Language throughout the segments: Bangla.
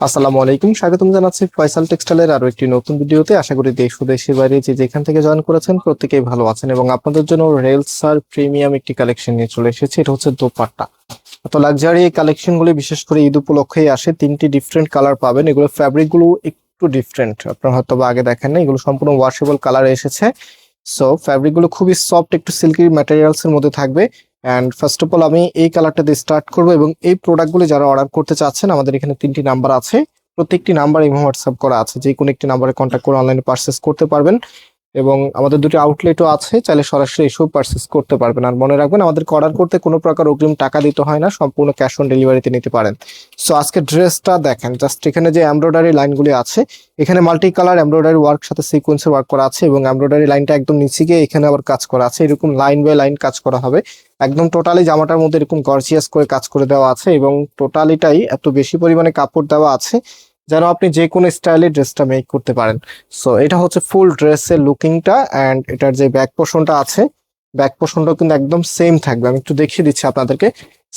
আসসালামু আলাইকুম, স্বাগতম জানাচ্ছি ফয়সাল টেক্সটাইলের আরও একটি নতুন ভিডিওতে। আশা করি দেশ ও দেশের বাইরে যে যেখান থেকে জয়েন করেছেন প্রত্যেকেই ভালো আছেন এবং আপনাদের জন্য রেলসার প্রিমিয়াম একটি কালেকশন নিয়ে চলে এসেছে, এটা হচ্ছে দোপাট্টা। তো লাক্সারি এই কালেকশন গুলি বিশেষ করে ঈদ উপলক্ষেই আসে, তিনটি ডিফারেন্ট কালার পাবেন। এগুলো ফ্যাব্রিকগুলো একটু ডিফারেন্ট আপনারা হয়তো বা আগে দেখেন না এগুলো সম্পূর্ণ ওয়াশেবল কালার এসেছে। সো ফ্যাব্রিকগুলো খুবই সফট একটু সিল্কি ম্যাটেরিয়ালস এর মধ্যে থাকবে। অ্যান্ড ফার্স্ট অফ অল আমি এই কালারটা দিয়ে স্টার্ট করব এবং এই প্রোডাক্টগুলি যারা অর্ডার করতে চাচ্ছেন, আমাদের এখানে তিনটি নাম্বার আছে। প্রত্যেকটি নাম্বার ইমো হোয়াটসঅ্যাপ করা আছে। যে কোনো একটি নাম্বারে কন্ট্যাক্ট করে অনলাইনে পারচেস করতে পারবেন। এবং আমাদের দুটি আউটলেটও আছে, চাইলে সরাসরি এসেও পারচেস করতে পারবেন। আর মনে রাখবেন আমাদের অর্ডার করতে কোনো প্রকার অগ্রিম টাকা দিতে হয় না, সম্পূর্ণ ক্যাশ অন ডেলিভারিতে নিতে পারেন। সো আজকে ড্রেসটা দেখেন জাস্ট এখানে যে এমব্রয়ডারি লাইনগুলি আছে, এখানে মাল্টি কালার এমব্রয়ডারি ওয়ার্ক সাথে সিকোয়েন্সের ওয়ার্ক করা আছে এবং এমব্রয়ডারি লাইনটা একদম নিচে গিয়ে এখানে আবার কাজ করা আছে। এরকম লাইন বাই লাইন কাজ করা হবে। একদম টোটালি জামাটার মধ্যে এরকম গর্জিয়াস করে কাজ করে দেওয়া আছে এবং টোটালিটাই এত বেশি পরিমাণে কাপড় দেওয়া আছে যেন আপনি যে কোনো স্টাইলে ড্রেসটা মেক করতে পারেন। সো এটা হচ্ছে ফুল ড্রেসের লুকিংটা অ্যান্ড এটার যে ব্যাক পোর্শনটা আছে ব্যাক পোর্শনটাও কিন্তু একদম সেম থাকবে। আমি একটু দেখিয়ে দিচ্ছি আপনাদেরকে।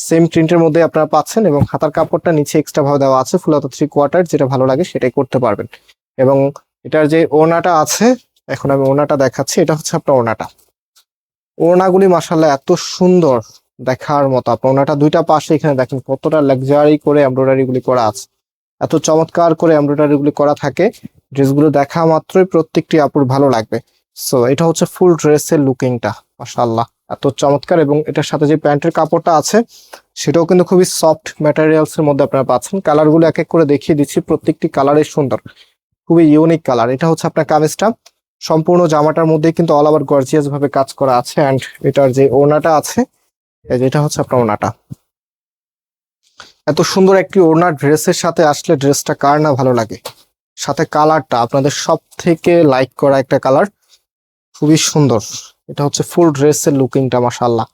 সেম প্রিন্টের মধ্যে আপনারা পাচ্ছেন এবং হাতার কাপড়টা নিচে এক্সট্রা ভাবে দেওয়া আছে ফুল হাতা থ্রি কোয়ার্টার যেটা ভালো লাগে সেটাই করতে পারবেন। এবং এটার যে ওড়নাটা আছে, এখন আমি ওড়নাটা দেখাচ্ছি, এটা হচ্ছে আপনার ওড়নাটা। ওড়নাগুলি মাসাল্লাহ এত সুন্দর দেখার মতো। আপনার ওনাটা দুইটা পাশে এখানে দেখেন কতটা লাক্সারি করে এমব্রয়ডারি গুলি করা আছে। এত চমৎকার করে এমব্রয়ডারি গুলি করা থাকে। ড্রেসগুলো দেখা মাত্রই প্রত্যেকটি আপুর ভালো লাগবে। সো এটা হচ্ছে ফুল ড্রেসের লুকিংটা মাসাল্লাহ এত চমৎকার এবং এটার সাথে যে প্যান্টের কাপড়টা আছে, সেটাও কিন্তু খুবই সফট ম্যাটেরিয়ালস এর মধ্যে আপনারা পাচ্ছেন। কালারগুলো এক এক করে দেখিয়ে দিচ্ছি, প্রত্যেকটি কালারই সুন্দর। খুবই ইউনিক কালার এটা হচ্ছে আপনার কামিজটা। সম্পূর্ণ জামাটার মধ্যে কিন্তু অল ওভার গর্জিয়াস ভাবে কাজ করা আছে। অ্যান্ড এটার যে ওনাটা আছে এটা হচ্ছে আপনার ওনাটা এত সুন্দর একটি ওড়না ড্রেসের সাথে আসলে ড্রেসটা কার না ভালো লাগে? সাথে কালারটা আপনাদের সব থেকে লাইক করা একটা কালার। খুবই সুন্দর। এটা হচ্ছে ফুল ড্রেসের লুকিংটা মাসাল্লাহ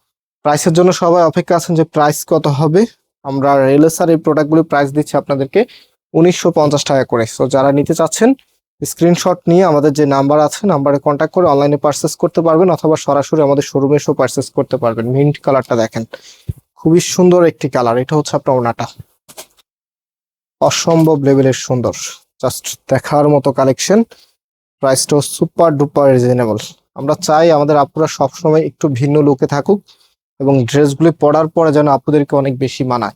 প্রাইসের জন্য সবাই অপেক্ষা আছেন যে প্রাইস কত হবে। আমরা রেলেসার এই প্রোডাক্টগুলি প্রাইস দিচ্ছি আপনাদেরকে উনিশশো পঞ্চাশ টাকা করে। সো যারা নিতে চাচ্ছেন স্ক্রিনশট নিয়ে আমাদের যে নাম্বার আছে নাম্বারে কন্ট্যাক্ট করে অনলাইনে পারচেস করতে পারবেন, অথবা সরাসরি আমাদের শোরুমে এসেও পারচেস করতে পারবেন। মিন্ট কালারটা দেখেন। খুবই সুন্দর একটি কালার। এটা হচ্ছে আপনার ওনাটা অসম্ভব লেভেলের সুন্দর। জাস্ট দেখার মতো কালেকশন প্রাইসটাও সুপার ডুপার রিজনেবল আমরা চাই আমাদের আপুরা সবসময় একটু ভিন্ন লুকে থাকুক এবং ড্রেসগুলি পরার পরে যেন আপুদেরকে অনেক বেশি মানায়।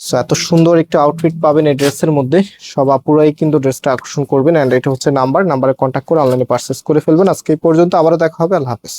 সো এত সুন্দর একটা আউটফিট পাবেন এই ড্রেসের মধ্যে। সব আপুরাই কিন্তু ড্রেসটা আকর্ষণ করবেন। অ্যান্ড এটা হচ্ছে নাম্বার নাম্বারে কন্ট্যাক্ট করে অনলাইনে পারচেস করে ফেলবেন। আজকে এই পর্যন্ত আবারও দেখা হবে। আল্লাহ হাফেজ।